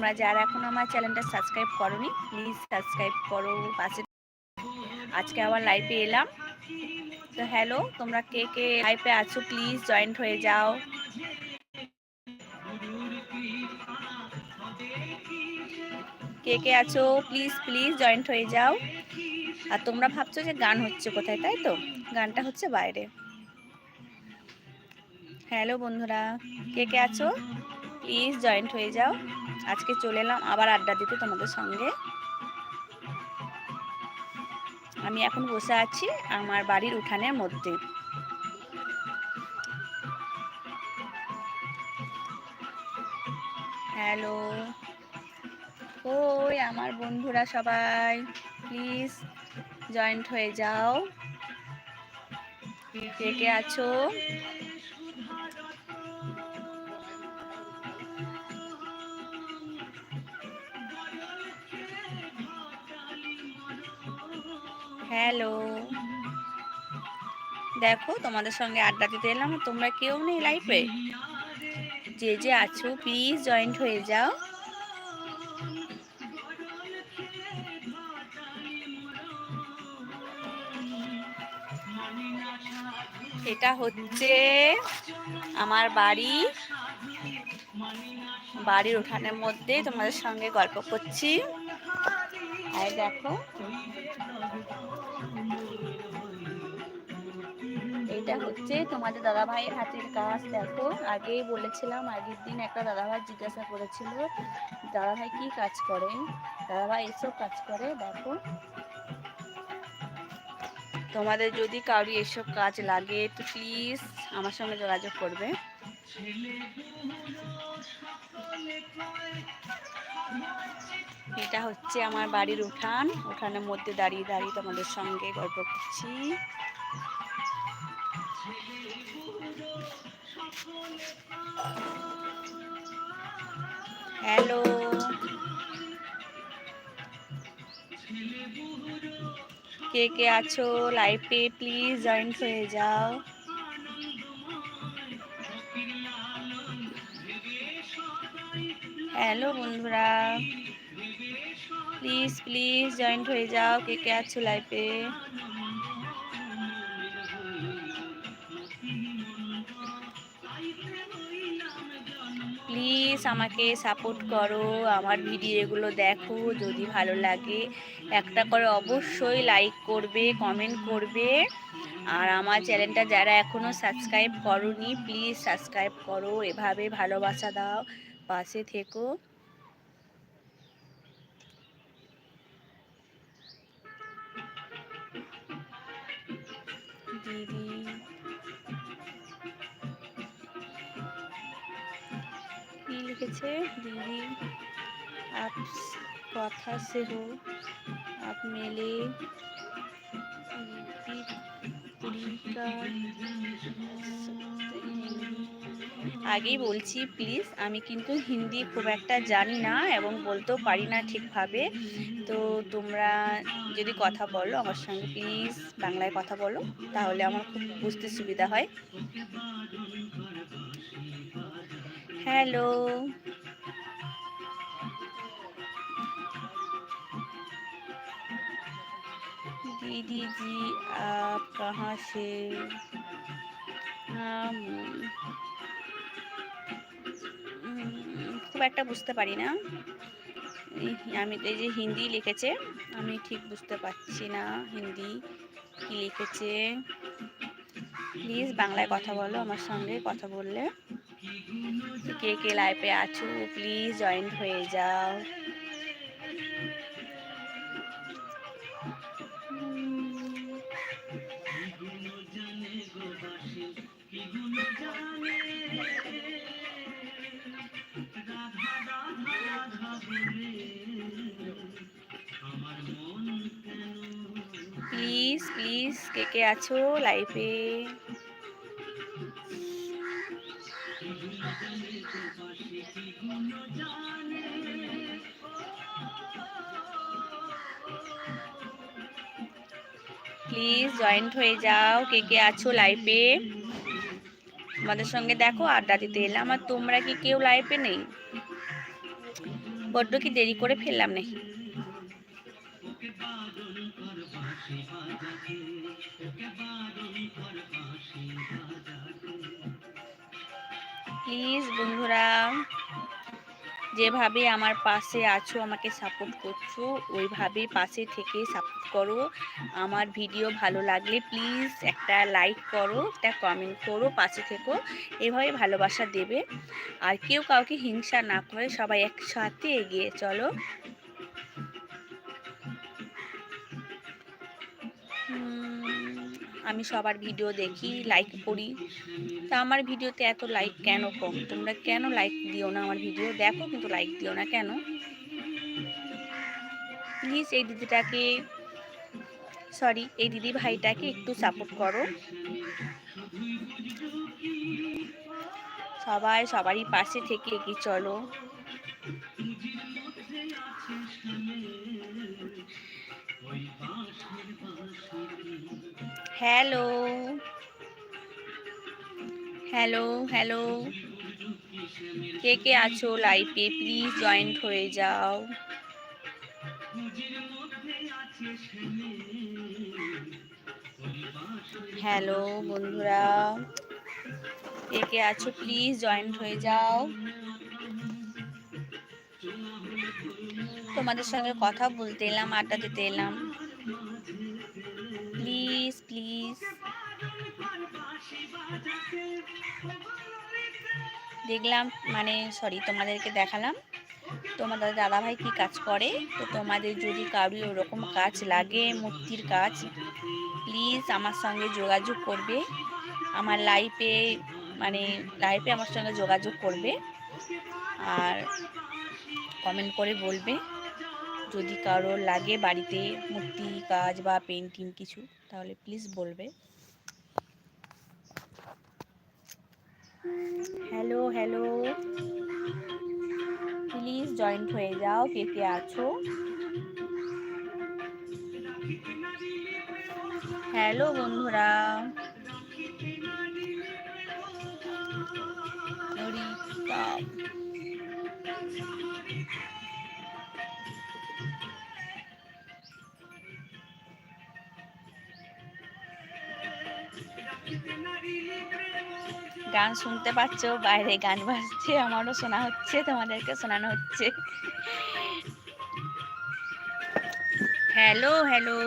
তোমরা যারা এখন আমার চ্যানেলটা সাবস্ক্রাইব করনি প্লিজ সাবস্ক্রাইব করো, পাশে আজকে আবার লাইভে এলাম। তো হ্যালো তোমরা কে কে লাইভে আছো প্লিজ জয়েন্ট হয়ে যাও। কে কে আছো প্লিজ প্লিজ জয়েন্ট হয়ে যাও। আর তোমরা ভাবছ যে গান হচ্ছে কোথায়, তাই তো? গানটা হচ্ছে বাইরে। হ্যালো বন্ধুরা, কে কে আছো প্লিজ জয়েন্ট হয়ে যাও। আজকে চলে এলাম, আবার আড্ডা দিতে তোমাদের সঙ্গে। আমি এখন বসে আছি আমার বাড়ির উঠানের মধ্যে। হ্যালো। ওই আমার বন্ধুরা সবাই, প্লিজ জয়েন্ট হয়ে যাও। কে কে আছো? হ্যালো। দেখো, তোমাদের সঙ্গে আড্ডা দিতে এলাম তোমরা কেউ নেই লাইফে যে যে আছো প্লিজ জয়েন্ট হয়ে যাও। এটা হচ্ছে আমার বাড়ি। বাড়ির উঠানের মধ্যে তোমাদের সঙ্গে গল্প করছি। আর দেখো। এটা হচ্ছে তোমাদের দাদাভাইয়ের হাতের কাজ, দেখো। আগেই বলেছিলাম, আগের দিন একটা দাদাভাই জিজ্ঞাসা করেছিল, দাদাভাই কি কাজ করে? দাদাভাই এসব কাজ করে, দেখো। তোমাদের যদি কারও এসব কাজ লাগে, তো প্লিজ আমার সঙ্গে যোগাযোগ করবে। এটা হচ্ছে আমার বাড়ির উঠান। উঠানের মধ্যে দাঁড়িয়ে দাঁড়িয়ে তোমাদের সঙ্গে গল্প করছি। হ্যালো। কে কে আছো লাইফে? প্লিজ জয়েন্ট হয়ে যাও। হ্যালো বন্ধুরা। প্লিজ প্লিজ জয়েন্ট হয়ে যাও কে কে আছো লাইফে প্লিজ আমাকে সাপোর্ট করো, আমার ভিডিওগুলো দেখো, যদি ভালো লাগে। একটা করে অবশ্যই লাইক করবে কমেন্ট করবে। আর আমার চ্যানেলটা যারা এখনও সাবস্ক্রাইব করনি প্লিজ সাবস্ক্রাইব করো। এভাবে ভালোবাসা দাও। পাশে থেকো। দিদি কি লিখেছে দিদি আপ কথা সে আপ মেলে পুরী আগেই বলছি প্লিজ আমি কিন্তু হিন্দি খুব একটা জানি না এবং বলতেও পারি না ঠিকভাবে তো তোমরা যদি কথা বলো আমার সঙ্গে প্লিজ বাংলায় কথা বলো তাহলে আমার খুব বুঝতে সুবিধা হয় হ্যালো दीदी जी आप कहाँ से খুব একটা বুঝতে পারি না। আমি এই যে হিন্দি লিখেছে, আমি ঠিক বুঝতে পারছি না হিন্দি কি লিখেছে। প্লিজ বাংলায় কথা বলো, আমার সঙ্গে কথা বললে। কে কে লাইফে আছো প্লিজ জয়েন্ট হয়ে যাও। কে কে আছো লাইফে? প্লিজ জয়েন্ট হয়ে যাও, কে কে আছো লাইফে? আমাদের সঙ্গে দেখো, আড্ডা দিতে এলাম। আর তোমরা কি কেউ লাইফে নেই? বড্ড কি দেরি করে ফেললাম নাকি? প্লিজ বন্ধুরা যেভাবে আমার পাশে আছো আমাকে সাপোর্ট করছ ওইভাবে পাশে থেকে সাপোর্ট করো। আমার ভিডিও ভালো লাগলে প্লিজ একটা লাইক করো একটা কমেন্ট করো পাশে থেকো। এভাবে ভালোবাসা দেবে। আর কেউ কাউকে হিংসা না করে সবাই একসাথে এগিয়ে চলো। উম, আমি সবার ভিডিও দেখি লাইক করি। তা আমার ভিডিওতে এত লাইক কেন কম? তোমরা কেন লাইক দিও না আমার ভিডিও? দেখো কিন্তু লাইক দিও না কেন? প্লিজ এই দিদিটাকে সরি এই দিদি ভাইটাকে একটু সাপোর্ট করো। সবাই সবারই পাশে থেকে এগিয়ে চলো। হ্যালো হ্যালো হ্যালো কে কে আছো লাইভে প্লিজ জয়েন্ট হয়ে যাও। হ্যালো বন্ধুরা। কে কে আছো? প্লিজ জয়েন্ট হয়ে যাও। তোমাদের সঙ্গে কথা বলতে এলাম, আড্ডা দিতে এলাম। প্লিজ প্লিজ দেখলাম মানে সরি তোমাদেরকে দেখালাম। তোমাদের দাদাভাই কি কাজ করে? তো তোমাদের যদি কারোর ওরকম কাজ লাগে, মূর্তির কাজ প্লিজ আমার সঙ্গে যোগাযোগ করবে। আমার লাইফে মানে লাইফে আমার সঙ্গে যোগাযোগ করবে। আর কমেন্ট করে বলবে। যদি কারও লাগে বাড়িতে মূর্তি কাজ বা পেন্টিং কিছু। তাহলে প্লিজ বলবে। হ্যালো হ্যালো প্লিজ জয়েন্ট হয়ে যাও কে কে আছো? হ্যালো বন্ধুরা। গান শুনতে পাচ্ছ, বাইরে গান বাজছে, আমারও শোনা হচ্ছে তোমাদেরকে শোনানো হচ্ছে। হ্যালো হ্যালো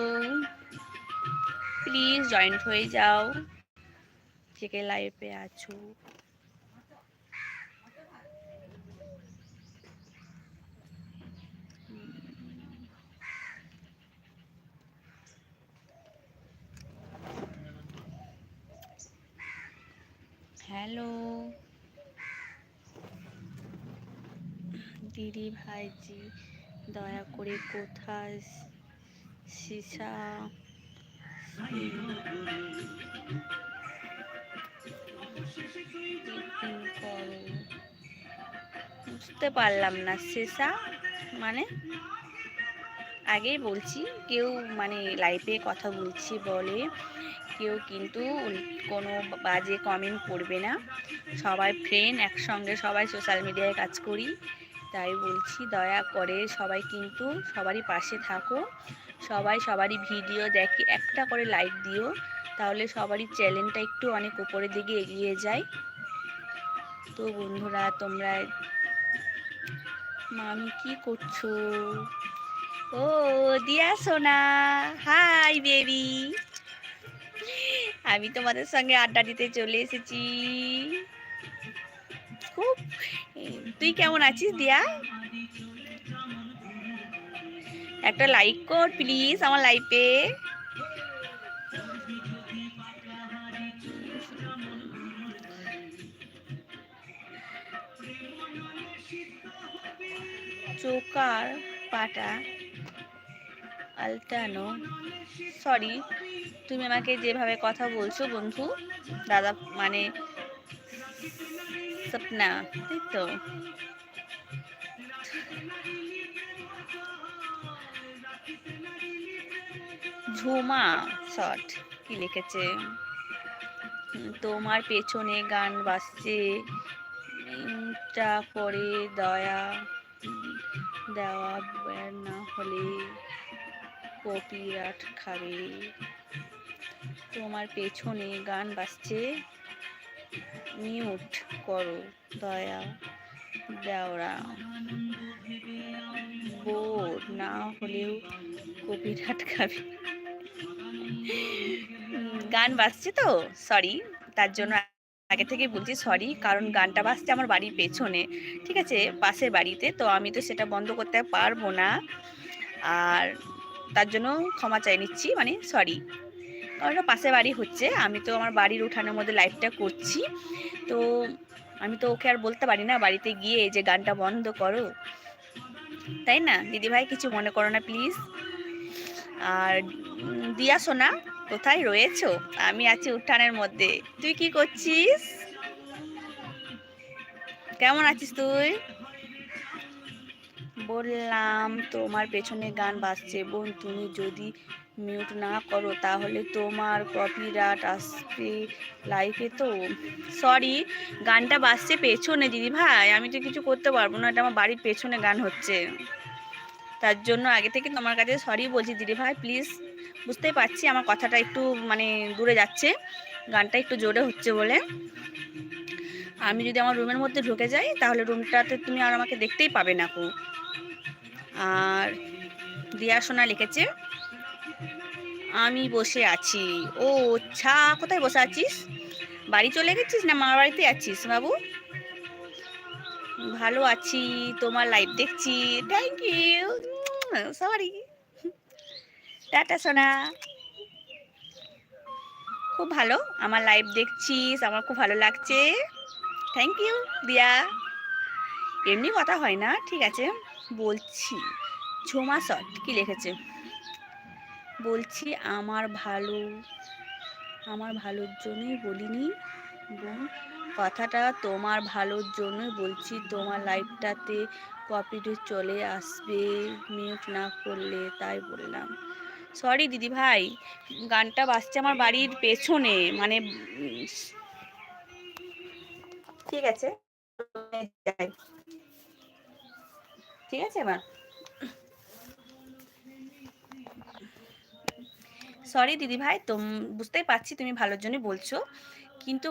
প্লিজ জয়েন্ট হয়ে যাও। থেকে লাইফে আছো। হ্যালো। দিদি ভাইজি দয়া করে কোথায় সীসা? বুঝতে পারলাম না শেষা মানে? আগেই বলছি, কেউ মানে লাইভে কথা বলছি বলে কেউ কিন্তু কোনো বাজে কমেন্ট করবে না। সবাই ফ্রেন্ড একসঙ্গে সবাই সোশ্যাল মিডিয়ায় কাজ করি। তাই বলছি, দয়া করে সবাই কিন্তু সবারই পাশে থাকো। সবাই সবারই ভিডিও দেখে একটা করে লাইক দিও। তাহলে সবারই চ্যানেলটা একটু অনেক উপরের দিকে এগিয়ে যায়। তো বন্ধুরা, তোমরা, মামি কি করছ? ও, দিয়া সোনা। হাই বেবি আমি তোমাদের সঙ্গে আড্ডা দিতে চলে এসেছি। খুব তুই কেমন আছিস, দিয়া? একটা লাইক কর প্লিজ আমার লাইফে চোকার পাটা। আলটানো সরি তুমি আমাকে যেভাবে কথা বলছো বন্ধু, দাদা মানে সপনা তাই তো? ঝুমা শট কি লিখেছে? তোমার পেছনে গান বাজছে করে দয়া দেওয়া না হলে কপিরাট খাবে। তোমার পেছনে গান বাজছে। মিউট করো, দয়া দেওরা বোর না হলেও কপিরাট খাবে। গান বাজছে তো? সরি তার জন্য আগে থেকে বলছি সরি কারণ গানটা বাজছে আমার বাড়ির পেছনে। ঠিক আছে? পাশের বাড়িতে, তো আমি তো সেটা বন্ধ করতে পারব না। আর তার জন্য ক্ষমা চাই নিচ্ছি মানে সরি কারণ পাশে বাড়ি হচ্ছে, আমি তো আমার বাড়ির উঠানের মধ্যে লাইভটা করছি। তো আমি তো ওকে আর বলতে পারি না, বাড়িতে গিয়ে যে গানটা বন্ধ করো। তাই না? দিদিভাই কিছু মনে করো না প্লিজ আর দিয়া সোনা, কোথায় রয়েছো? আমি আছি উঠানের মধ্যে। তুই কি করছিস? কেমন আছিস তুই? বললাম, তোমার পেছনে গান বাজছে বোন, তুমি যদি মিউট না করো তাহলে তোমার কপিরাট আসবে লাইফে তো। সরি গানটা বাজছে পেছনে দিদি ভাই, আমি তো কিছু করতে পারব না, এটা আমার বাড়ির পেছনে গান হচ্ছে। তার জন্য আগে থেকে তোমার কাছে সরি বলছি দিদি ভাই প্লিজ বুঝতেই পারছি আমার কথাটা একটু মানে দূরে যাচ্ছে, গানটা একটু জোরে হচ্ছে বলে। আমি যদি আমার রুমের মধ্যে ঢুকে যাই, তাহলে রুমটাতে তুমি আর আমাকে দেখতেই পাবে না কো আর দিয়া সোনা লিখেছে, আমি বসে আছি। ও, ছা, কোথায় বসে আছিস? বাড়ি চলে গেছিস না মামার বাড়িতে আছিস বাবু? ভালো আছি, তোমার লাইভ দেখছি। থ্যাংক ইউ সরি টাটা সোনা। খুব ভালো, আমার লাইভ দেখছিস, আমার খুব ভালো লাগছে। থ্যাংক ইউ দিয়া এমনি কথা হয় না, ঠিক আছে? বলছি, ঝোমা শট কি লিখেছে? বলছি, আমার ভালো, আমার ভালোর জন্যই বলিনি, বোন। কথাটা তোমার ভালোর জন্যই বলছি, তোমার লাইফটাতে কপিটি চলে আসবে, মিউট না করলে, তাই বললাম। সরি দিদি ভাই গানটা বাজছে আমার বাড়ির পেছনে মানে ঠিক আছে। ঠিক আছে, মা? সরি দিদি ভাই বুঝতেই পারছি তুমি ভালোর জন্য বলছো। কিন্তু